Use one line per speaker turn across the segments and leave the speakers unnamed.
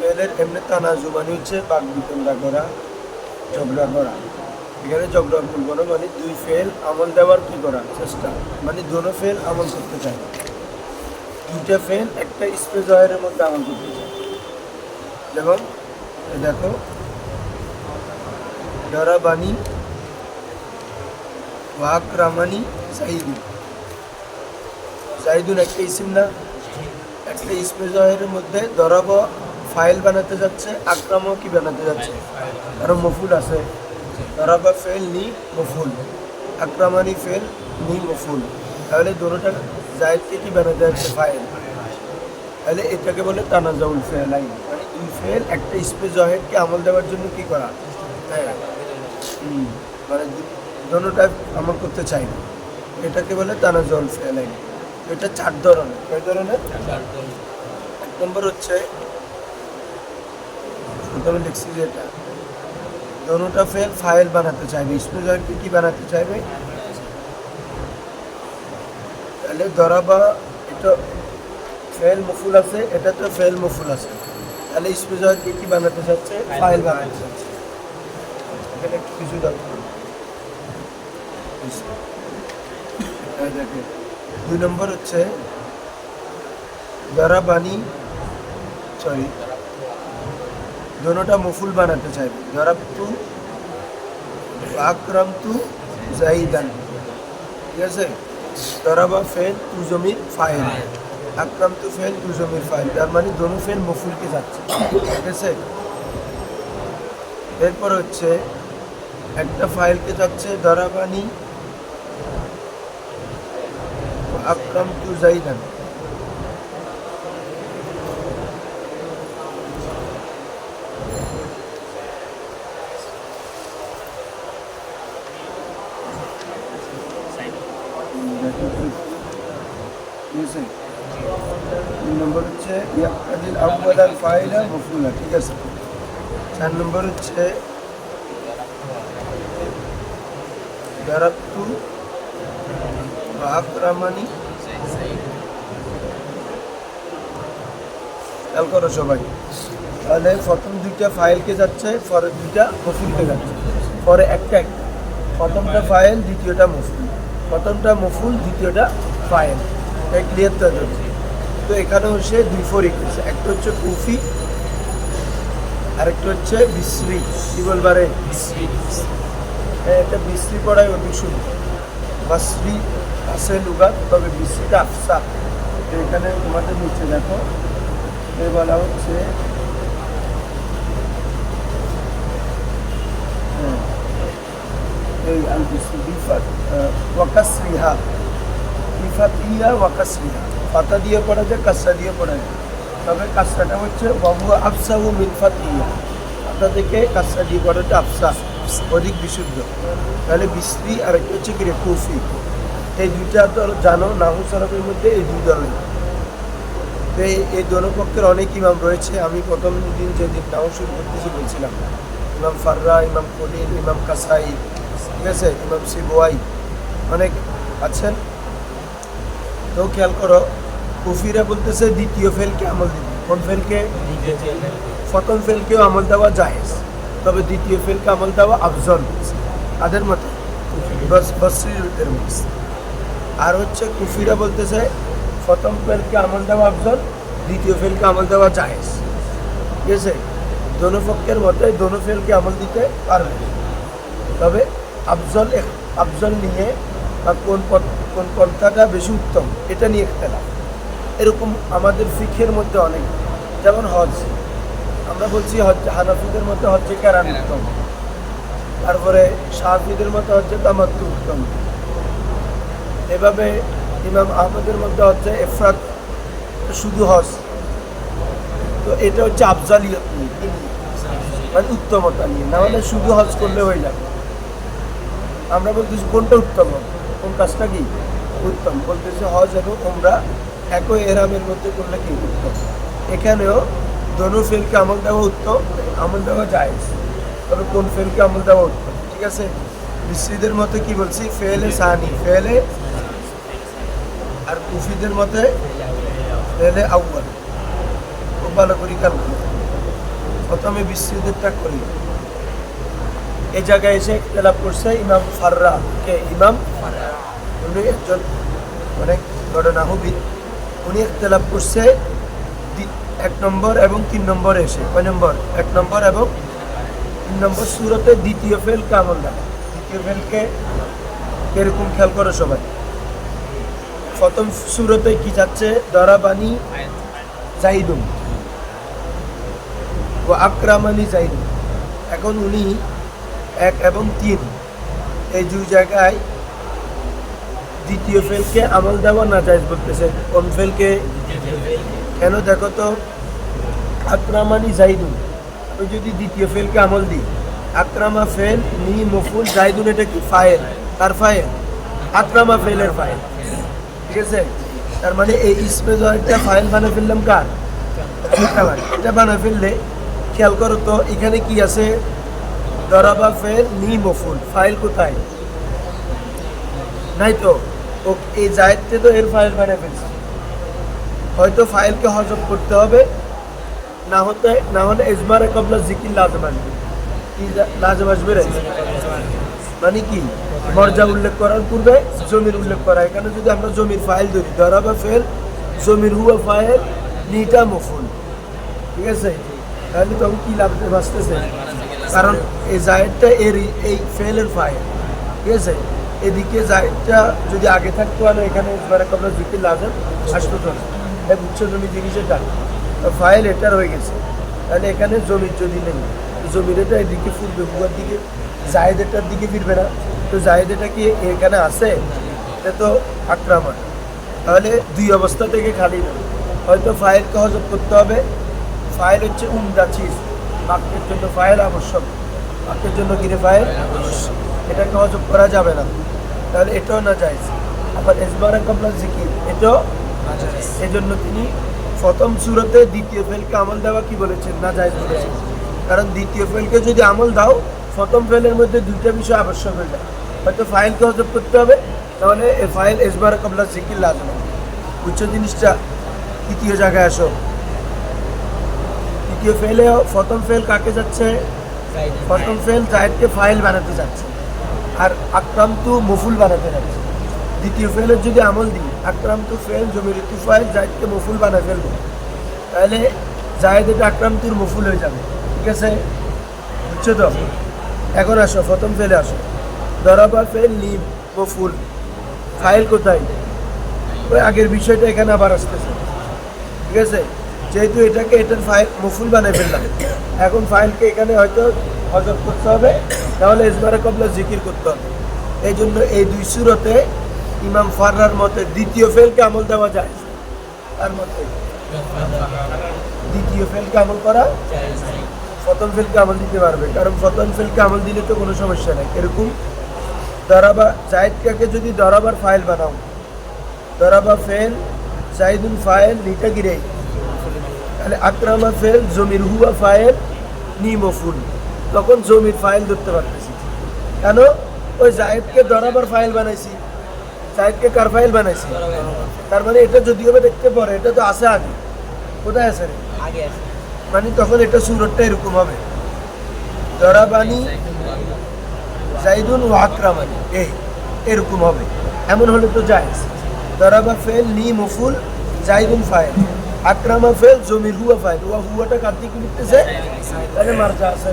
ফেলের এমনি তানা জুবানি হচ্ছে বাক বিতণ্ডা করা ঝগড়া করা এখানে ঝগড়া করব না মানে দুই ফেল আমল দেওয়ার কি করা চেষ্টা? মানে দোনো ফেল আমল করতে চায়। দুইটা ফেল একটা স্পেস জয়ের মধ্যে আমল করতে চায়। যেমন দেখো ডরাবানি ওয়াকরামানি সাইদু সাইদুন একটা ইসিম না, একটা স্পেস জয়ের মধ্যে দরাব ফাইল বানাতে যাচ্ছে আক্রামও কি বানাতে যাচ্ছে। কারণ মফুল আছে। দরাবা ফেল নি মফুল। আক্রামানি ফেল নি মফুল। তাহলে দোনোটা জায়দকে কি বানাতে যাচ্ছে ফাইল? তাহলে এটাকে বলে তানাজাউল ফেল আইন মানে ফেল একটা স্পেস জহেরকে আমল দেওয়ার জন্য কি করা? হ্যাঁ। মানে দু- দোনোটা আমল করতে চাই না। এটাকে বলে তানাজাউল ফেল আইন এটা চার ধরনের। কয় ধরনের। এক নম্বর হচ্ছে লিখছি যে দোনোটা ফেল ফাইল বানাতে চাইবে স্পেস জয়েরকে কি বানাতে চাইবে। তাহলে ধরাবা এটা ফেল মফুল আছে এটা তো ফেল মফুল আছে। তাহলে স্পেজারকে কি বানাতে চাচ্ছে ফাইল বানাতে চাচ্ছে। এখানে একটু কিছু দরকার দুই নম্বর হচ্ছে যারা দোনোটা মফুল বানাতে চাইবে জরাবতু আকরামতু জাইদান ঠিক আছে দরাবা ফেল তু জমির ফাইল আকরাম তু ফেল তু জমির ফাইল তার মানে দোনো ফেল মফুলকে যাচ্ছে ঠিক আছে এরপর হচ্ছে একটা ফাইলকে যাচ্ছে দরাবানি আকরাম তু জাইদান ঠিক আছে তিন নম্বর হচ্ছে আল ফাইলা মফুলা ঠিক আছে চার নম্বর হচ্ছে দারাত্তু বা আকরামানি খেয়াল করো সবাই। তাহলে প্রথম দুইটা ফাইলকে যাচ্ছে পরে দুইটা মফুলকে যাচ্ছে। পরে একটা একটা। প্রথমটা ফাইল দ্বিতীয়টা মফুল প্রথমটা মফুল দ্বিতীয়টা ফাইল ক্লিয়ার তো তো এখানে হচ্ছে দুই হচ্ছে একটা হচ্ছে কুফি আরেকটা হচ্ছে বিশ্রী। কি বলবারে হ্যাঁ এটা বিশ্রী পড়াই অধিক সুন্দর। বাসরি আছে লুগাত তবে বিশ্রীটা আফসা। তো এখানে তোমাদের নিচে দেখো এ বলা হচ্ছে হ্যাঁ, এই আল বিশ্রী বিফাত ওয়াকাসরিহা। বিফাত ইয়া ওয়াকাসরিহা পাতা দিয়ে পড়া যায়, কাসরা দিয়ে পড়া যায়। তবে কাসরাটা হচ্ছে বাবু আফসা ও মিনফাত ইয়া পাতা থেকে কাসরা দিয়ে পড়াটা আফসা, অধিক বিশুদ্ধ। তাহলে বিশ্রী আর একটা হচ্ছে কি রে এই দুইটা তো জানো, নাহু সরফের মধ্যে এই দুই ধরনের তো এই- এই দোনো পক্ষের অনেক ইমাম রয়েছে। আমি প্রথম দিন যেদিন নাও শুরু করতেছি বলছিলাম, ইমাম ফাররা, ইমাম কলিল ইমাম কাসাই, ঠিক আছে? ইমাম সিবোয়াই অনেক আছেন। তো খেয়াল করো কুফিরা বলতেছে দ্বিতীয় ফেলকে আমল দিবে। কোন ফেলকে? প্রথম ফেলকেও আমল দেওয়া জায়েজ তবে দ্বিতীয় ফেলকে আমল দেওয়া আফজল। তাদের মতে বস বসরিদের মতে। আর হচ্ছে কুফিরা বলতেছে প্রথম ফেলকে আমল দেওয়া আফজল দ্বিতীয় ফেলকে আমল দেওয়া জায়েজ। ঠিক আছে? দোনো পক্ষের মতে দোনো ফেলকে আমল দিতে পারবে। তবে আফজল আফজল নিয়ে বা কোন পথ- কোন পন্থাটা বেশি উত্তম, এটা নিয়ে খেলা এরকম আমাদের ফিখের মধ্যে অনেক, যেমন হজ। আমরা বলছি হজ হানাফিদের মধ্যে হচ্ছে কেরান উত্তম। তারপরে শাহফিদের মধ্যে হচ্ছে তামাত্তু উত্তম। এভাবে ইমাম আহমদের মধ্যে হচ্ছে এফরাত, শুধু হজ। তো এটা হচ্ছে আফজালিয়ত নিয়ে মানে উত্তমতা নিয়ে। না হলে শুধু হজ করলে হয়ে যাবে। আমরা বলতেছি কোনটা উত্তম কোন কাজটা কি? উত্তম। বলতেছে হজ এবং ওমরা একই এরামের মধ্যে করলে কি উত্তম? এখানেও দনু ফেলকে আমল দেওয়া উত্তম, আমল দেওয়া যায় তবে কোন ফেলকে আমল দেওয়া উত্তম? ঠিক আছে? মিস্ত্রিদের মতে কি বলছি? ফেলে সানি, ফেলে আর কুফিদের মতে ফেলে আউ্বাল খুব ভালো করি কাল প্রথমে বিস্তৃতটা করি। এই জায়গায় এসে ইখতলাফ করছে ইমাম ফাররা কে? ইমাম উনি একজন অনেক ঘটনাহবিদ উনি ইখতলাফ করছে এক নম্বর এবং তিন নম্বর এসে। কয় নম্বর? এক নম্বর এবং তিন নম্বর সুরতে দ্বিতীয় ফেল কামল দ্বিতীয় ফেলকে এরকম খেয়াল করো সবাই। প্রথম সুরতে কি যাচ্ছে? দরাবানি জাইদুম ও আক্রামানি জাইদুম এখন উনি এক এবং তিন। এই দুই জায়গায় দ্বিতীয় ফেলকে আমল দেওয়া না যায় বলতেছে? কোন ফেলকে? কেন দেখো তো, আক্রামানি জাইদুন। আমি যদি দ্বিতীয় ফেলকে আমল দিই, আক্রামা ফেল নি মফুল জাইদুন এটা কি? ফাইল তার ফাইল আক্রামা ফেলের ফাইল ঠিক আছে? তার মানে এই ইসমে একটা ফাইল বানিয়ে ফেললাম কার? এটা বানিয়ে ফেললে, খেয়াল করো তো, এখানে কি আছে? দরাবা ফেল নি মফুল ফাইল কোথায়? নাই তো? ও এই জায়দতে তো এর ফাইল বানিয়ে ফেলছে। হয়তো ফাইলকে হজম করতে হবে, না হতে, না হলে ইজমারে কবলা জিকির লাজম আসবে। কি লাজম আসবে রে? মানে কি? মর্যা উল্লেখ করার পূর্বে জমির উল্লেখ করা। এখানে যদি আমরা জমির ফাইল ধরি, ধরা বা ফেল জমির হুয়া ফাইল নিটা মফুল। ঠিক আছে? তাহলে তখন কি লাভতে বাঁচতেছে কারণ এই জায়েদটা এর এই ফেলের ফাইল ঠিক আছে? এদিকে জায়েদটা যদি আগে থাকতো আর এখানে কবলা জিকির লাজম আসতো না। এই বুঝছ জমি জিনিস এটা তো ফাইল এটার হয়ে গেছে। তাহলে এখানে জমির যদি নেই জমির এটা এদিকে ফুটবে হুয়ার দিকে জায়েদেরটার দিকে ফিরবে না। তো জায়েদেরটা কি এখানে আছে? এটা তো আক্রমণ। তাহলে দুই অবস্থা থেকে খালি না হয়তো ফাইলকে হজব করতে হবে। ফাইল হচ্ছে উমদা চিজ বাক্যের জন্য ফাইল আবশ্যক। বাক্যের জন্য কিনে ফাইল এটাকে হজব করা যাবে না। তাহলে এটাও না যায় আবার এসবারা কমলা জিকির এটাও এই জন্য তিনি প্রথম সুরতে দ্বিতীয় ফেলকে আমল দেওয়া কি বলেছেন? না যায় বলেছেন। কারণ দ্বিতীয় ফেলকে যদি আমল দাও প্রথম ফেলের মধ্যে দুইটা বিষয় আবশ্যক হয়ে যায়। হয়তো ফাইলকে হজব করতে হবে তাহলে এই ফাইল এসবার কমলা জিকির লাগবে উচ্চ জিনিসটা? তৃতীয় জায়গায় আসো। তৃতীয় ফেলে প্রথম ফেল কাকে যাচ্ছে? প্রথম ফেল জাহেদকে ফাইল বানাতে যাচ্ছে। আর আক্রান্ত মফুল বানাতে যাচ্ছে দ্বিতীয় ফেলের যদি আমল দিই, আক্রান্ত ফেল জমির ঋতু ফাইল জাহেদকে মফুল বানায় ফেলব। তাহলে জাহেদ এটা আক্রান্তুর মফুল হয়ে যাবে। ঠিক আছে? বুঝছ তো? এখন আসো, প্রথম ফেলে আসো। দরাবা ফেল নিম মফুল। ফাইল কোথায়? ওই আগের বিষয়টা এখানে আবার আসতেছে। ঠিক আছে? যেহেতু এটাকে এটার ফাইল মফুল বানিয়ে ফেললাম। এখন ফাইলকে এখানে হয়তো হজব করতে হবে তাহলে এসবারে কবলা জিকির করতে হবে। এই জন্য এই দুই সুরতে ইমাম ফাররার মতে দ্বিতীয় ফেলকে আমল দেওয়া যায়। তার মতে দ্বিতীয় ফেলকে আমল করা প্রথম ফেলকে আমল দিতে পারবে। কারণ প্রথম ফেলকে আমল দিলে তো কোনো সমস্যা নেই। এরকম দরাবা জায়দটাকে যদি দরাবার ফাইল বানাও, দরাবা ফেল জাইদুল ফাইল নিটা গিরে তাহলে আক্রামা ফেল জমির হুয়া ফাইল নি মফুল তখন জমির ফাইল ধরতে পারতেছি। কেন? ওই জায়েদকে দরাবার ফাইল বানাইছি। জায়েদকে কার ফাইল বানাইছি? তার মানে এটা যদি হবে দেখতে পারে এটা তো আছে আগে। কোথায় আছে রে?
আগে আছে।
মানে তখন এটা সুরতটা এরকম হবে। দরাবানি জাইদুন ও আক্রামানি এই এরকম হবে। এমন হলে তো জায়েজ। দরাবা ফেল নি মফুল জাইদুন ফাইল আক্রামা ফেল, জমির হুয়া ফাইল। হুয়া, হুয়াটা কার দিকে তাহলে মার্জা আছে।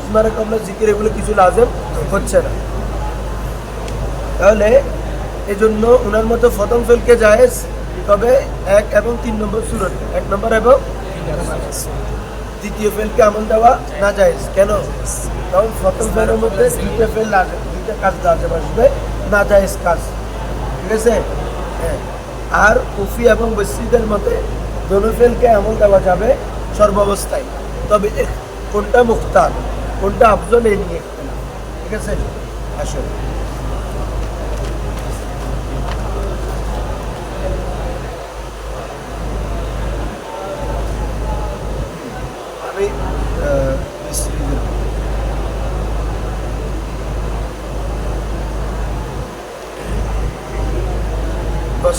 ইসমারে কমলা জিকির এগুলো কিছু লাজেম হচ্ছে না। তাহলে এই জন্য ওনার মতো প্রথম ফেলকে জায়েজ, তবে এক এবং তিন নম্বর সুরত, এক নম্বর এবং দ্বিতীয় ফেলকে আমল দেওয়া না যায় কেন? কারণ প্রথম ফেলের মধ্যে দুইটা ফেল লাগে দুইটা কাজ লাজেম আসবে, না যায় কাজ। ঠিক আছে? হ্যাঁ। আর কুফি এবং বসিদের মতে দোনো এমন দেওয়া যাবে সর্বাবস্থায়। তবে কোনটা মুক্তার, কোনটা আফজল এই নিয়ে ঠিক আছে? আসলে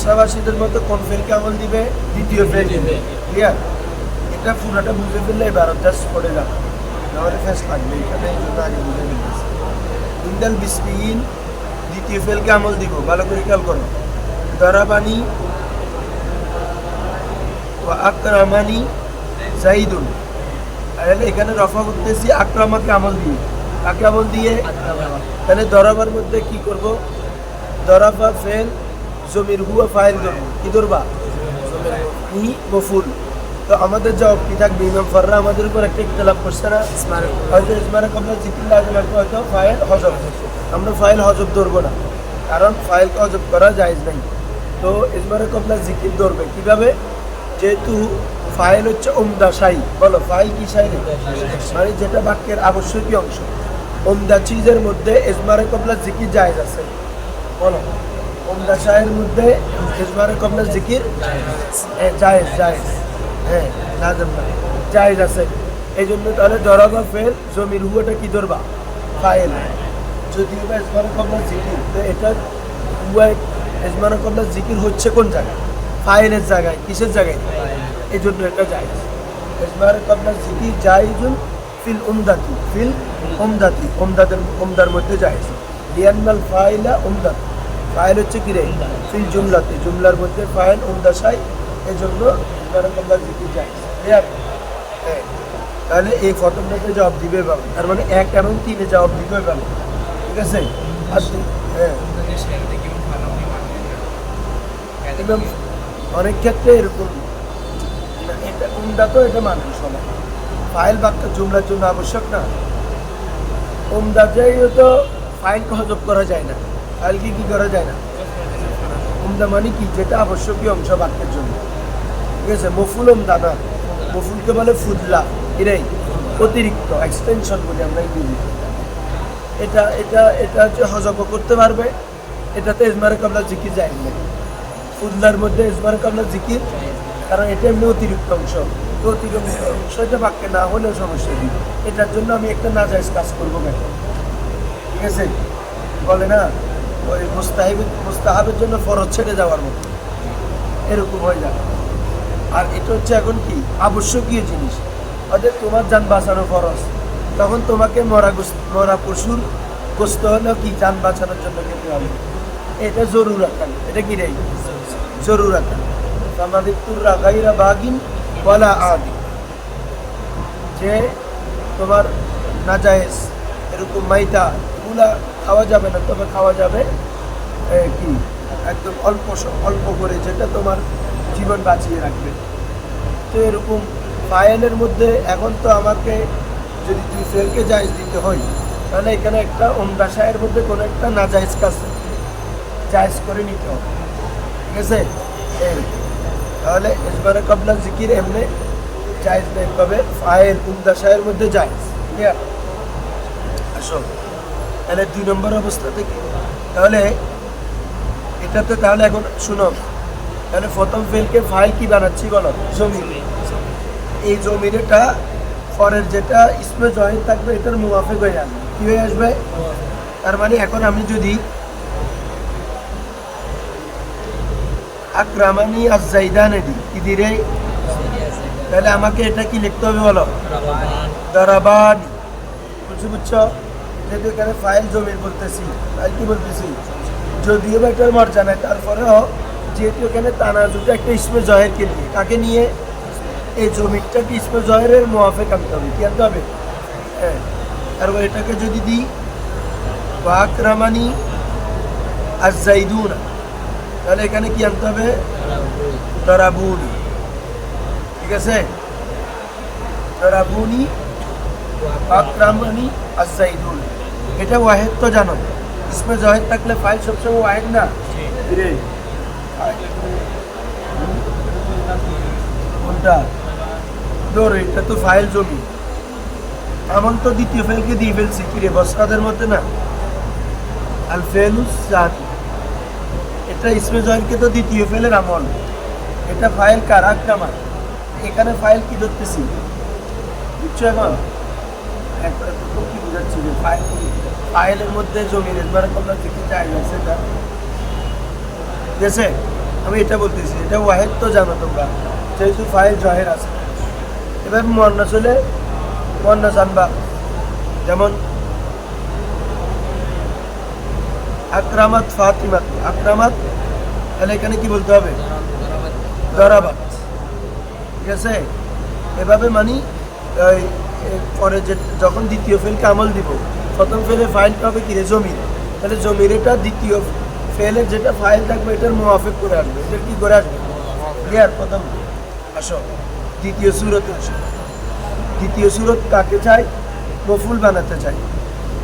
বসরাবাসীদের মতো কোন ফেলকে আমল দিবে? দ্বিতীয় ফেল দিবে। ক্লিয়ার এটা পুরোটা বুঝে ফেললে এবার জাস্ট পড়ে যাবে। নাহলে ফেস লাগবে। এখানে এই জন্য আগে বুঝে ফেলতেছি। ইন্দাল বিসমিন, দ্বিতীয় ফেলকে আমল দিব? ভালো করে খেয়াল করো। দরাবানি ও আকরামানি জাইদুন তাহলে এখানে রফা করতেছি আকরামাকে আমল দিয়ে? কাকে আমল দিয়ে? তাহলে দরাবার মধ্যে কি করব? দরাবা ফেল জমির হুয়া ফাইল ধরবো কি ধরবা? ই মফুল। তো আমাদের জবাব কি থাকবে ইমাম ফাররা আমাদের উপর একটা ইখতলাফ করছে না। হয়তো ইসমারে কবলা জিকির লাগে লাগবে হয়তো ফাইল হজব আমরা ফাইল হজব ধরবো না। কারণ ফাইলকে হজব করা জায়েজ নাই। তো ইসমারে কবলা জিকির ধরবে। কীভাবে? যেহেতু ফাইল হচ্ছে ওমদা শাহী। বলো ফাইল কি শাহী? মানে যেটা বাক্যের আবশ্যকীয় অংশ। ওমদা চিজের মধ্যে ইসমারে কবলা জিকির জায়েজ আছে। বলো। ওমদা শাহের মধ্যে ইসমারে কবলা জিকির। জায়েজ জায়েজ। হ্যাঁ লাজম না জায়েজ আছে। এই জন্য তাহলে দরাবা ফেল, জমির হুয়াটা কি ধরবা? ফাইল যদিও বা ইসমারে কবলা জিকির, তো এটা হুয়া ইসমারে কবলা জিকির হচ্ছে কোন জায়গায়? ফাইলের জায়গায়, কিসের জায়গায়? এই জন্য এটা জায়েজ। ইসমারে কবলা জিকির জায়েজুন ফিল উমদাতি ফিল উমদাতি, উমদাদের, উমদার মধ্যে জায়েজ। লিয়ান্নাল ফাইলা উমদাত। ফাইল হচ্ছে কি রে? ফিল জুমলাতে, জুমলার মধ্যে ফাইল উমদাশাই এই জন্য তাহলে এই ফটোটাকে জবাব দিবে পাবে তার মানে এক এবং তিনে জবাব দিবে পাবে ঠিক আছে? হ্যাঁ। অনেক ক্ষেত্রে এরকম এটা উমদা তো এটা মানুষ সবাই। ফাইল বাক্য জুমলার জন্য আবশ্যক না। উমদা যাই তো ফাইলকে হজব করা যায় না। ফাইলকে কি করা যায় না? উমদা মানে কি? যেটা আবশ্যকীয় অংশ বাক্যের জন্য। ঠিক আছে? মফুল উমদা না। মফুলকে বলে ফুদলা। এটাই অতিরিক্ত এক্সটেনশন বলি আমরা ইংরেজিতে এটা এটা এটা হচ্ছে হজব করতে পারবে, এটাতে ইজমারে কামলা জিকির যায় না। ফুদলার মধ্যে ইজমারে কামলা জিকির, কারণ এটা এমনি অতিরিক্ত অংশ। অতিরিক্ত অংশ এটা বাক্যে না হলেও সমস্যা নেই এটার জন্য আমি একটা নাজাইজ কাজ করব কেন? ঠিক আছে? বলে না? ওই মুস্তাহিব মুস্তাহাবের জন্য ফরজ ছেড়ে যাওয়ার মতো। এরকম হয়ে যাবে। আর এটা হচ্ছে এখন কি? আবশ্যকীয় জিনিস। অর্থাৎ তোমার যান বাঁচানো ফরজ। তখন তোমাকে মরা মরা পশুর গোস্ত হলেও কি যান বাঁচানোর জন্য খেতে হবে? এটা জরুর আকাল এটা কি রে? জরুর আকাল আমাদের তুর্রা গাইরা বাগিন বলা আদি যে তোমার নাজায়েজ, এরকম মাইতা এগুলা খাওয়া যাবে না, তবে খাওয়া যাবে। কি? একদম অল্প অল্প করে, যেটা তোমার জীবন বাঁচিয়ে রাখবে। তো এরকম ফাইলের মধ্যে এখন তো আমাকে যদি তুই ফেলকে জায়জ দিতে হয়, তাহলে এখানে একটা অমদাশায়ের মধ্যে কোনো একটা না নাজায়েজ কাজ, জায়জ করে নিতে হবে। ঠিক আছে? তাহলে ইসবারে কবলা জিকির এমনি জায়জ নেই কবে ফাইল উমদাশায়ের মধ্যে জায়জ। ক্লিয়ার? আসো। তাহলে দুই নম্বর অবস্থা থেকে তাহলে এটাতে তাহলে এখন শুনো তাহলে প্রথম ফেলকে ফাইল কি বানাচ্ছি বলো? জমি। এই জমির এটা ফরের যেটা ইসমে জয়েন থাকবে এটার মুয়াফিক হয়ে আসবে কি হয়ে আসবে? তার মানে এখন আমি যদি আক্রামানি আর জাইদানে দিই কি দিরে তাহলে আমাকে এটা কি লিখতে হবে বলো? দারাবানি। বুঝছ বুঝছ? যেহেতু এখানে ফাইল জমির বলতেছি ফাইল কি বলতেছি? যদিও বা এটার মর্যা নাই তারপরেও যেহেতু এখানে তানাজুটা একটা ইসমে জহেরকে নিয়ে কাকে নিয়ে এই জমিটাকে ইসমে জহেরের মোয়াফেক আনতে হবে, কি আনতে হবে? হ্যাঁ তারপর এটাকে যদি দিই বাকরামানি আর জাইদুনা, তাহলে এখানে কি আনতে হবে? তরাবুনি, ঠিক আছে? তরাবুনি আকরামানি আর জাইদুন। এটা ওয়াহেদ তো জানো। ইসমে জহেদ থাকলে ফাইল সবসময় ওয়াহেদ না? রে কোনটা? ধর, এটা তো ফাইল জমি। আমল তো দ্বিতীয় ফেলকে দিয়ে ফেলছি, কি রে, বসরাদের মধ্যে না? আল ফেলুস জাতি। এটা ইসমে জয়েনকে তো দ্বিতীয় ফেলের আমল। এটা ফাইল কার? আক্রামার এখানে ফাইল কি ধরতেছি? বুঝছ এখন? একটা কি বুঝাচ্ছি যে ফাইল ফাইলের মধ্যে জমি নির্মাণ কমলা থেকে চাই সেটা ঠিক আমি এটা বলতেছি, এটা ওয়াহেদ তো জানো তোমরা, যেহেতু ফাইল জহের আছে। এবার মন্নাস হলে মন্নাস আনবা যেমন আক্রামাত ফাতিমাত আক্রামাত, তাহলে এখানে কি বলতে হবে? দরাবাত ঠিক আছে? এভাবে মানি পরে যে যখন দ্বিতীয় ফেলকে আমল দিব প্রথম ফেলে ফাইল হবে কি রে? জমির তাহলে জমির এটা দ্বিতীয় ফেলের যেটা ফাইল থাকবে, এটার মোয়াফেক করে আসবে। এটার কি করে আসবে? ক্লিয়ার প্রথম। আসো। দ্বিতীয় সুরতে আসো। দ্বিতীয় সুরত কাকে চাই মফুল বানাতে চাই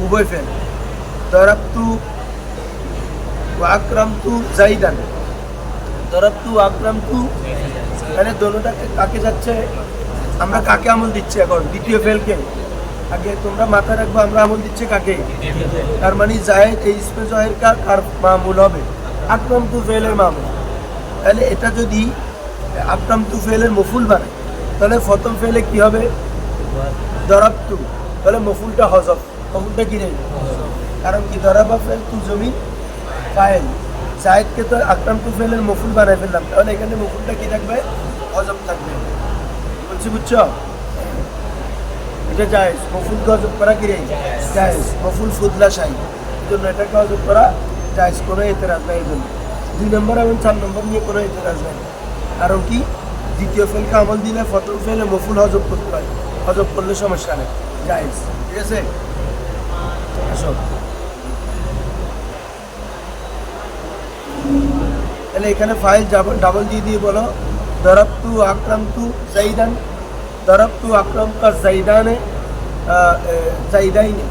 উভয় ফেল দরাবতু আকরামতু জাইদান। দরাবতু আকরামতু তাহলে দোনোটাকে কাকে যাচ্ছে? আমরা কাকে আমল দিচ্ছি এখন? দ্বিতীয় ফেলকে আগে তোমরা মাথায় রাখব, আমরা আমল দিচ্ছি কাকে? তার মানে জাহেদ এই ইসমে জহের কার মামুল হবে? আকরাম তু ফেলের মামুল। তাহলে এটা যদি আকরাম তু ফেলের মফুল বানায়, তাহলে ফতম ফেলে কি হবে? দরাবতু। তাহলে মফুলটা হজব মফুলটা কি রে? কারণ কি দরাবা ফেল তু জমি ফাইল জাহেদকে তো আকরাম তু ফেলের মফুল বানায় ফেললাম। তাহলে এখানে মফুলটা কি থাকবে? হজব থাকবে। বলছি বুঝছ? এটা জায়েজ মফুল গজব করা কি রে জায়েজ মফুল ফুদলা এই জন্য এটাকে গজব করা জায়েজ কোনো এতেরাজ নাই জন্য দুই নম্বর এবং চার নম্বর নিয়ে কোনো এতেরাজ নাই। কারণ কি? দ্বিতীয় ফেলকে আমল দিলে, প্রথম ফেলে মফুল হজব করতে হয়। হজব করলে সমস্যা নেই। জায়েজ ঠিক আছে? আসো। তাহলে এখানে ফাইল ডাবল দিয়ে দিয়ে বলো। দরাবতু আক্রামতু জাইদান দরাবতু আক্রাম কা জাইদানে জাইদাইনে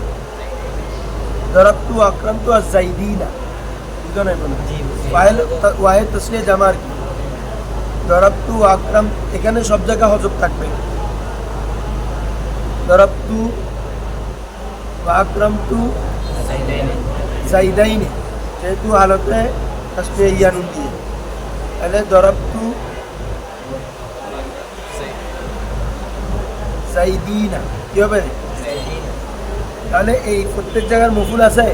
দরাবতু আক্রামতু আর জাইদিনা বুঝো নাই বলো ফাইল ওয়াহেদ তসলিয়া জামার কি দরাবতু আক্রাম এখানে সব জায়গা হজব থাকবে দরাবতু আক্রামতু জাইদাইনে যেহেতু হালতে তসলিয়া ইয়ানুন দিয়ে তাহলে দরাবতু সাইদিনা কি হবে? তাহলে এই প্রত্যেক জায়গার মফুল আছে?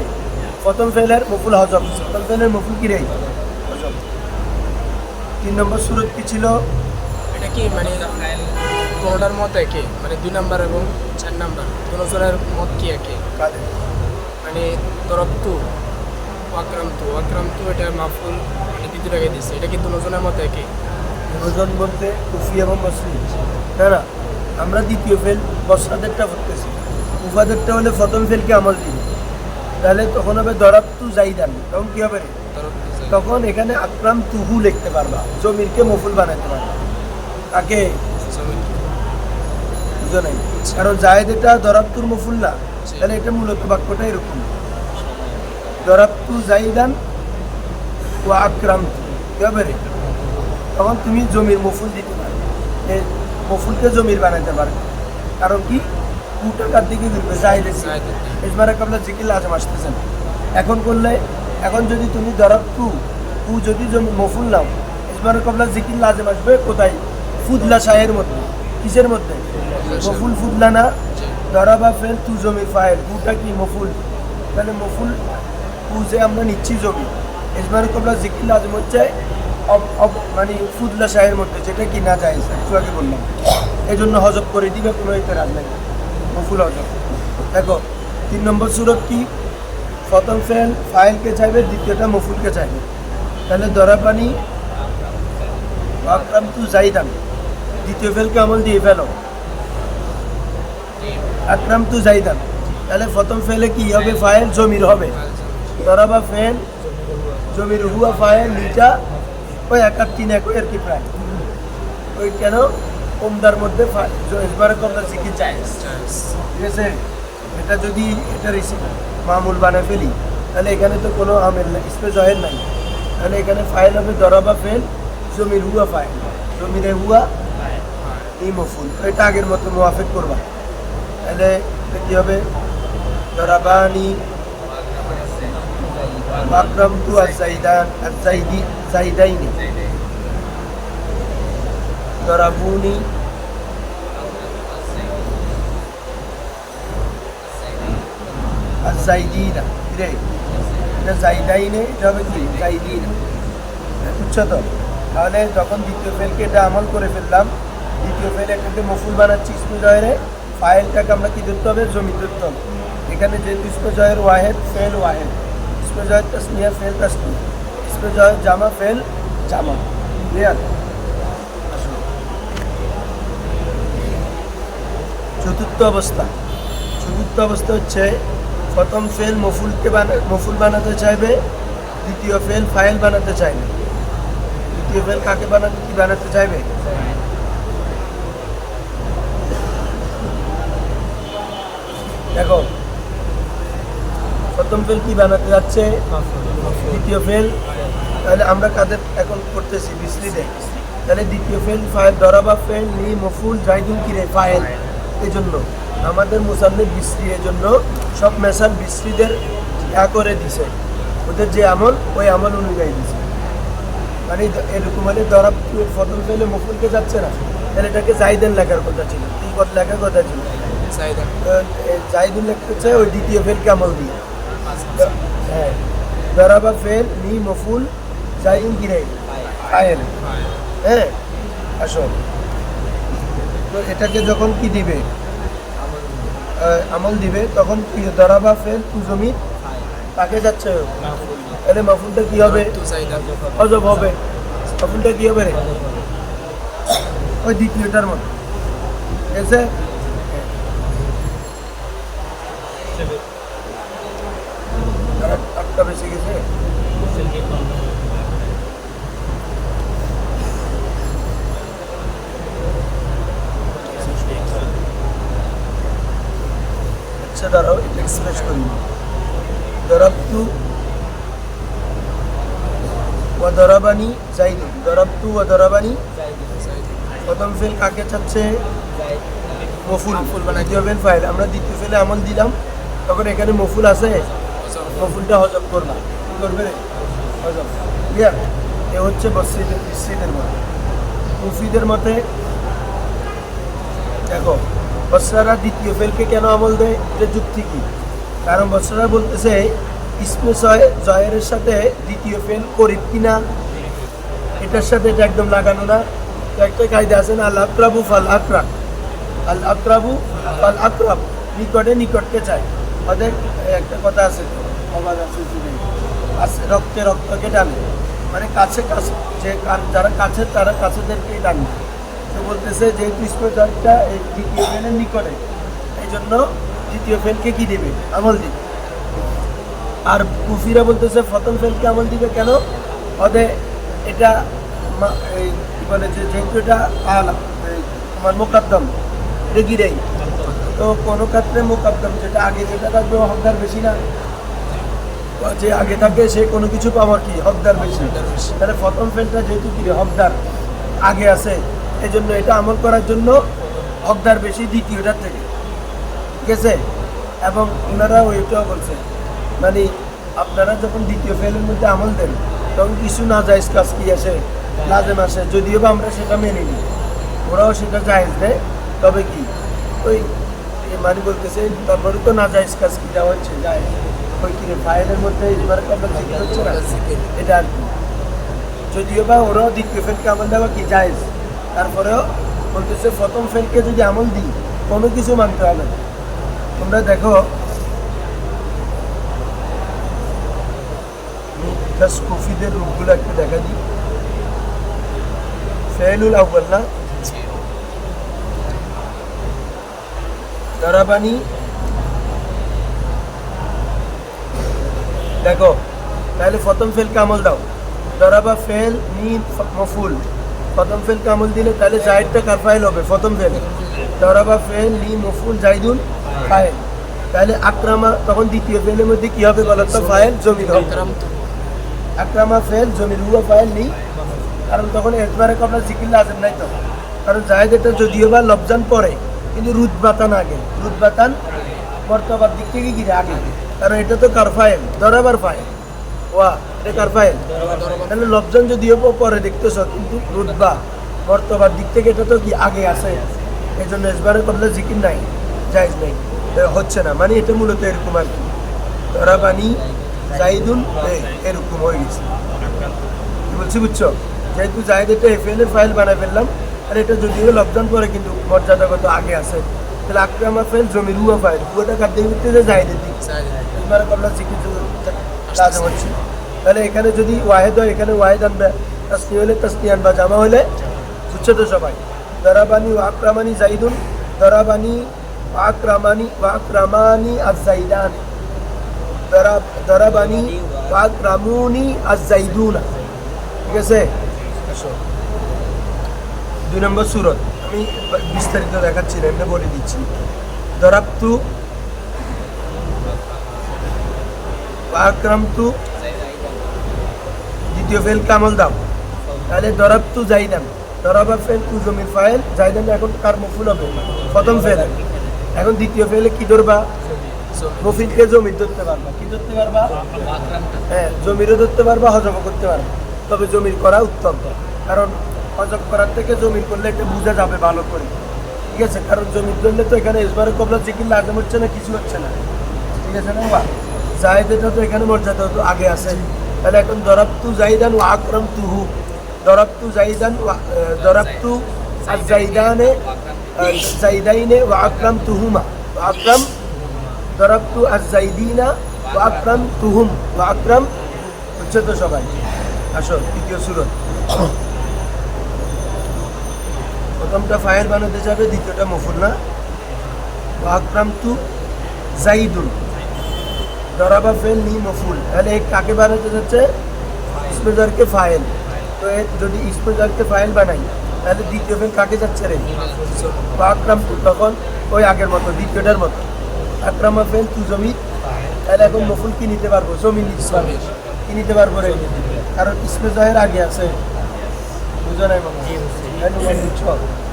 প্রথম ফেলের মফুল হজম। প্রথম ফেলের মফুল কি রে? হজম। তিন নম্বর সুরত কি ছিল?
এটা কি মানে কোনোটার মত একই মানে দুই নাম্বার এবং চার নাম্বার? দুজনের মত কি একই মানে তরফতু আক্রান্ত আক্রান্ত এটা মাফুল মানে দ্বিতীয়টাকে দিচ্ছে এটা কি দুজনের মত একই
দুজন বলতে কুফি এবং মুসলিম। না না? আমরা দ্বিতীয় ফেল বসরাদেরটা করতেছি উফাদেরটা হলে প্রথম ফেলকে আমল দিন? তাহলে তখন হবে দরাবতু জাইদান। তখন কি হবে
যাই।
তখন এখানে আকরাম তুহু লিখতে পারবা। জমিরকে মফুল বানাতে পারবা। তাকে। বুঝো নাই? কারণ জায়েদ এটা দরাবতুর মফুল না। তাহলে এটা মূলত বাক্যটা এরকম। দরাবতু জাইদান ও আকরাম কি হবে তখন তুমি জমির মফুল দিতে পারবে। মফুলকে জমির বানাইতে পারবে কারণ কি? কু টাকার দিকে দিকে।
জাহিদের দিকে।
এজমারে কাবলা জিকির আসতেছেন এখন করলে এখন যদি তুমি দরাবতু কু যদি জমি মফুল নাও এজমারে কাবলা জিকির লাজম আসবে কোথায়? ফুদলা শাহের মধ্যে। কিসের মধ্যে? মফুল ফুদলা না?
জি।
দরাবা ফেল তু জমির ফাইল কুটা কি মফুল? তাহলে মফুল কু যে আমরা নিচ্ছি জমি এজমারে কাবলা জিকির লাজম হচ্ছে মানে শাহের মধ্যে, যেটা কি না যায়, একটু আগে বললাম। এই জন্য হজব করে দিবে কোনো এতে রাজ নাই। মফুল হজব। দেখো, তিন নম্বর সুরত কি? প্রথম ফেল, ফাইলকে চাইবে, দ্বিতীয়টা মফুলকে চাইবে। তাহলে দরাপানি আকরাম তু জাইদান দ্বিতীয় ফেলকে আমল দিয়ে ফেলো। আকরাম তু জাইদান তাহলে প্রথম ফেলে কি হবে? ফাইল জমির হবে। দরাবা ফেল, জমির হুয়া ফাইল, নিচা ওই এক আর তিন এক আর কি প্রায়? ওই কেন? ওমদার মধ্যে এসবারে কথা শিখে চায় ঠিক আছে? এটা যদি এটা মামুল বানায় ফেলি, তাহলে এখানে তো কোনো আমের নাই স্পেস জয়ের নাই। তাহলে এখানে ফাইল হবে দরাবা ফেল জমির হুয়া ফাইল জমিরে হুয়া, এই মফুল। এটা আগের মতো মোয়াফেক করবা। তাহলে কি হবে? দরাবানি আকরাম তু আজাইদান আজাইদি জাইদাইনি দরাবুনি আজাইদিনা রে এটা জাইদাইনে এটা হবে কি? জাইদিনা। তাহলে যখন দ্বিতীয় ফেলকে এটা আমল করে ফেললাম, দ্বিতীয় ফেল এটাকে মফুল বানাচ্ছি ইসমে জয়ের ফাইলটাকে আমরা কি ধরতে হবে? জমি ধরতে হবে। এখানে যেহেতু ইসমে জয়ের ওয়াহেদ ফেল ওয়াহেদ। ইসমে জয়ের তসনিয়া ফেল তসনিয়া। ইসমে জয়ের জামা ফেল, জামা। ক্লিয়ার? চতুর্থ অবস্থা। চতুর্থ অবস্থা হচ্ছে, প্রথম ফেল মফুলকে বানা, মফুল বানাতে চাইবে, দ্বিতীয় ফেল ফাইল বানাতে চাইবে। দ্বিতীয় ফেল কাকে বানাতে, কি বানাতে চাইবে? দেখো, প্রথম ফেল কি বানাতে যাচ্ছে? দ্বিতীয় ফেল তাহলে আমরা কাদের এখন করতেছি? বিশ্রীতে তাহলে দ্বিতীয় ফেল ফাইল দরাবা ফেল নি মফুল জাইদুল কিরে ফায়েল এই জন্য আমাদের মুসান্নির বিশ্রী জন্য সব মেশাল বিশ্রীদের ইয়া করে দিছে। ওদের যে আমল ওই আমল অনুযায়ী দিছে। মানে এরকম হলে দরাব প্রথম ফেলে মফুলকে যাচ্ছে না। তাহলে এটাকে জাইদেন লেখার কথা ছিল। কি কথা লেখার কথা ছিল। জাইদুল লিখতে চাই ওই দ্বিতীয় ফেলকে আমল দিয়ে। হ্যাঁ। দরাবা ফেল নি মফুল জাইদুল কিরে ফাইল হ্যাঁ আসো। তো এটাকে যখন কি দিবে? আমল দিবে, তখন কি দরাবা ফেল তু জমি? তাকে যাচ্ছে? তাহলে মাফুলটা কি হবে? অজব হবে। মাফুলটা কি হবে রে? ওই দ্বিতীয়টার মতো। ঠিক আছে আটটা বেশি গেছে? আচ্ছা দাঁড়াও এটা এক্সপ্রেস করি। দরাবতু ও দরাবানি জাইদু দরাবতু ও দরাবানি প্রথম ফেল কাকে চাচ্ছে? মফুল।
ফুল মানে
দ্বিতীয় ফেল ফাইল আমরা দ্বিতীয় ফেলে আমল দিলাম। তখন এখানে মফুল আছে? মফুলটা হজম করবা। কি করবে? হজম। ক্লিয়ার এ হচ্ছে বসিদের বিশ্রীদের মতে। মুফিদের মতে দেখো বসরারা দ্বিতীয় ফেলকে কেন আমল দেয়? এটা যুক্তি কি? কারণ বসরা বলতেছে, ইসমে জয়, জয়ের সাথে দ্বিতীয় ফেল করিব কিনা? এটার সাথে এটা একদম লাগানো না। একটা কায়দা আছে না আল আকরাবু ফাল আকরাব আল আকরাবু ফাল আকরাব নিকটে নিকটকে চায়। ওদের একটা কথা আছে আছে আছে রক্তে রক্তকে টানে। মানে কাছে কাছে, যে যারা কাছে, তারা কাছেদেরকেই টানে। তো বলতেছে যেহেতু স্পেশালটা এই দ্বিতীয় ফেলের নিকটে। এই জন্য দ্বিতীয় ফেলকে কি দেবে? আমল দিবে। আর কুফিরা বলতেছে প্রথম ফেলকে আমল দিবে কেন? ওদের এটা বলে যে যেহেতু এটা আলা তোমার মোকাদ্দম এটা গিরেই তো কোনো ক্ষেত্রে মোকাদ্দম যেটা আগে যেটা থাকবে হকদার বেশি না। যে আগে থাকবে সে কোনো কিছু পাওয়ার কি? হকদার বেশি। তাহলে প্রথম ফেলটা যেহেতু কি হকদার। আগে আছে। এই জন্য এটা আমল করার জন্য হকদার বেশি দ্বিতীয়টার থেকে। ঠিক আছে? এবং ওনারা ওইটাও বলছে মানে আপনারা যখন দ্বিতীয় ফেলের মধ্যে আমল দেন তখন কিছু না জায়জ কাজ কি আসে লাজেম আসে যদিও বা আমরা সেটা মেনে নিই। ওরাও সেটা জায়েজ দেয় তবে কি? ওই মানে বলতেছে তারপরে তো না জায়েজ কাজ কি দেওয়া হচ্ছে যায়। ওই কি রে, ফাইলের মধ্যে এবার জিজ্ঞেস হচ্ছে না? এটা আর কি। যদিও বা ওরাও দ্বিতীয় ফেলকে আমল দেওয়া কি জায়েজ? তারপরেও বলতেছে, প্রথম ফেলকে যদি আমল দিই, কোনো কিছু মানতে হবে না। তোমরা দেখো কফিদের রূপগুলো একটু দেখা দিই। ফেলুল আউ্বাল না? দারাবানি দেখো, তাহলে প্রথম ফেল কামল দাও। দরাবা ফেল নি মফুল। প্রথম ফেল কামল দিলে তাহলে জাহিদটা কার ফাইল হবে? প্রথম ফেল দরাবা ফেল নি মফুল জাইদুন ফাইল তাহলে আক্রামা তখন দ্বিতীয় ফেলের মধ্যে কি হবে তো? ফাইল জমি হবে। আক্রামা ফেল জমি রুয়া ফাইল নি কারণ তখন একবারে আপনার জিকির লাজেম নাই তো। কারণ জাহেদ এটা যদিও বা লবজান পরে কিন্তু রুদ বাতান আগে। রুদ বাতান বর্তমান দিক থেকে গিয়ে আগে। কারণ এটা তো কার ফাইল দরাবার ফাইল ওয়া। এটা কার ফাইল তাহলে লবজান যদিও পরে দেখতেছ কিন্তু রুদবা বর্তমান দিক থেকে এটা তো কি আগে আছে? এই জন্য এসবারে করলে জিকির নাই জায়জ নাই। হচ্ছে না। মানে এটা মূলত এরকম আর কি। দরাবানি জাইদুন এরকম হয়ে গেছে। বলছি বুঝছ? যেহেতু জাহিদ এটা এফএল এর ফাইল বানায় ফেললাম আর এটা যদিও লকডাউন পরে কিন্তু মর্যাদাগত আগে আছে। তাহলে আক্রামা ফেল জমির হুয়া ফাইল দিয়ে উঠতে যে জাহিদের দিক। এবার কবলা চিকিৎসা লাজম হচ্ছে। তাহলে এখানে যদি ওয়াহেদ হয়, এখানে ওয়াহেদ আনবে। তাসনি হলে তাসনি আনবা। জামা হলে বুঝছ তো সবাই। দরাবানি ওয়াকরামানি জাইদুন দরাবানি ওয়াকরামানি ওয়াকরামানি আজ জাইদান দরা- দরাবানি ওয়াকরামুনি আজ জাইদুনা ঠিক আছে? দুই নম্বর সুরত। আমি বিস্তারিত দেখাচ্ছি এমনি বলে দিচ্ছি। দরাবতু আকরামতু দ্বিতীয় ফেল কামল দাও। তাহলে দরাবতু জাইদান দরাবা ফেল তু জমির ফাইল জাইদান এখন কার মফুল হবে? প্রথম ফেল এখন দ্বিতীয় ফেলে কি ধরবা?
জমি।
মফিলকে জমির ধরতে পারবা। কি ধরতে পারবা? হ্যাঁ জমিরও ধরতে পারবা হজম করতে পারবা। তবে জমির করা উত্তম। কারণ হজম করার থেকে জমির করলে একটা বোঝা যাবে ভালো করে। ঠিক আছে? কারণ জমির ধরলে তো এখানে এসবারে কবলা জিকির লাজম হচ্ছে না, কিছু হচ্ছে না। ঠিক আছে না বা জাহেদেটা তো এখানে মর্যাদা তো আগে আছে। তাহলে এখন দরাবতু জাইদান ও আকরম তুহু দরাবতু জাইদান ওয়া- আহ, দরাবতু আর জাইদানে জাইদাইনে ও আকরাম তুহুমা ও আকরাম দরাবতু আর জাইদিনা ও আকরাম তুহুম ও আকরাম হচ্ছে তো সবাই? আসো তৃতীয় সুরত। প্রথমটা ফায়ার বানাতে যাবে দ্বিতীয়টা মফুল না? আকরাম তু জাইদুন। দরাবা ফেল নি মফুল তাহলে এ কাকে বানাতে যাচ্ছে? ইসমেজারকে ফাইল তো যদি ইসমেজারকে ফাইল বানাই, তাহলে দ্বিতীয় ফেল কাকে যাচ্ছে রে? আকরাম তখন ওই আগের মতো, দ্বিতীয়টার মতো। আকরামা ফেল তু জমি। তাহলে এখন মফুল কি নিতে পারব, জমি নিতে পারব। কি নিতে পারব রে। কারণ ইসমে আগে আছে। বুঝো নাই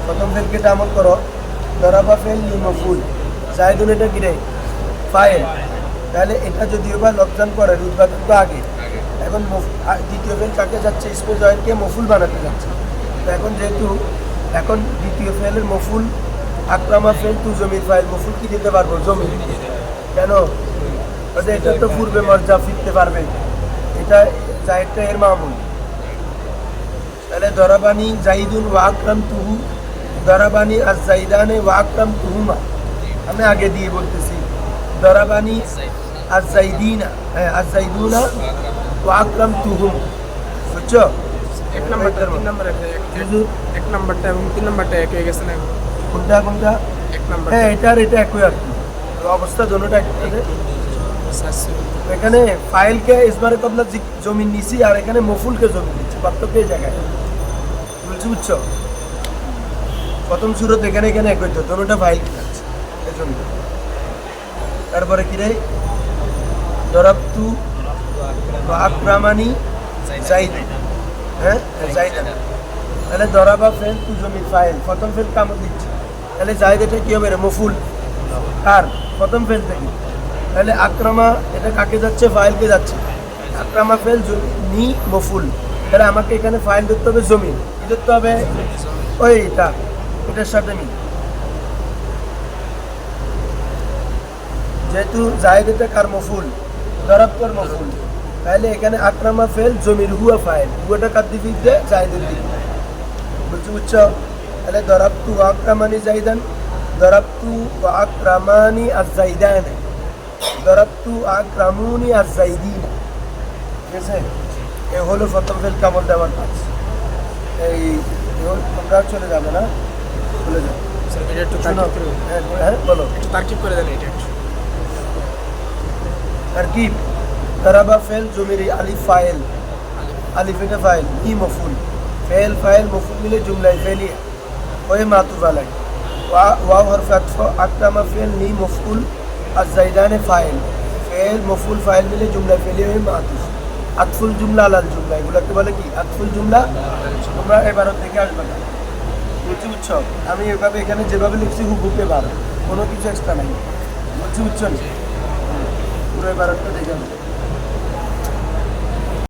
প্রথম ফেলকে এটা আমল করো। দরাবা ফেল নি মফুল জায়দুন এটা কি রে? ফাইল তাহলে এটা যদিও বা লকডাউন করে উদ্বোধন তো আগে। এখন দ্বিতীয় ফেল কাকে যাচ্ছে? ইসমে জয়েরকে মফুল বানাতে যাচ্ছে। তো এখন যেহেতু, এখন দ্বিতীয় ফেলের মফুল, আক্রামা ফেল তু জমির ফাইল মফুল কি দিতে পারব? জমি। কেন? এটা তো পূর্বে মর্যা ফিরতে পারবে। এটা জাহিদটা এর মামুল তাহলে দরাবানি জাইদুন ওয়াকরাম তুহু, দরাবানি আর জাইদানে ওয়াকরাম তুহুমা। আমি আগে দিয়ে বলতেছি। দরাবানি আর জাইদিনা হ্যাঁ আর জাইদুনা ওয়াকরাম তুহুম বুঝছ
এক নাম্বারটা তিন নাম্বার এক নাম্বারটা এবং তিন নাম্বারটা এক হয়ে গেছে না
কোনটা কোনটা
এক নাম্বার
হ্যাঁ এটা আর এটা একই আর কি অবস্থা দোনোটা একসাথে এখানে ফাইলকে ইসবারে কবলা জমি নিছি আর এখানে মফুলকে জমি দিচ্ছি পার্থক্য এই জায়গায় বলছি বুঝছ প্রথম সুরত এখানে এখানে একই তো দোনোটা ফাইল এই জন্য তারপরে কি রে? দরাবতু আকরামানি জাইদ। হ্যাঁ? জাইদ তাহলে দরাবা ফেল তু জমি ফাইল। প্রথম ফেল কামড় দিচ্ছে। তাহলে জাইদ এটা কি হবে রে? মফুল। কার? প্রথম ফেল থেকে তাহলে আক্রমা এটা কাকে যাচ্ছে? ফাইলকে যাচ্ছে। আক্রমা ফেল জমি নি মফুল। তাহলে আমাকে এখানে ফাইল ধরতে হবে জমি কি ধরতে হবে? ওই এটা এটার সাথে মিল। যেহেতু জাহেদ এটা কার মফুল দরাবতর মফুল তাহলে এখানে আক্রমা ফেল জমির হুয়া ফাইল হুয়াটা কার দিকে দিতে জাহেদের দিকে বুঝছ বুঝছ তাহলে দরাবতু আক্রামানি জাইদান দরাবতু আক্রামানি আর জাইদান দরাবতু আক্রামুনি আর জাইদিন ঠিক আছে? এ হলো প্রথম ফেল কামল দেওয়ার কাজ। এই তোমরা চলে যাবে না? চলে যাও। হ্যাঁ বলো।
তারকিব করে দেন এটা
تركيب ضرب فعل جميري ألف فاعل ألف هنا فاعل إي مفعول فعل فاعل مفعول من جملة فعلية وهي معطوف عليه واو حرف عطف أكرم فعل ني مفعول الزيدان فاعل فعل مفعول فاعل من جملة فعلية وهي معطوف عطف الجملة على الجملة এগুলোকে বলে কি আতফুল জুমলা তোমরা এবারও থেকে আসবে না বলছি বুঝছ আমি এভাবে এখানে যেভাবে লিখছি হুবুকে বার কোনো কিছু এক্সট্রা নাই বলছি বুঝছ পুরো এবারটা দেখে আসবে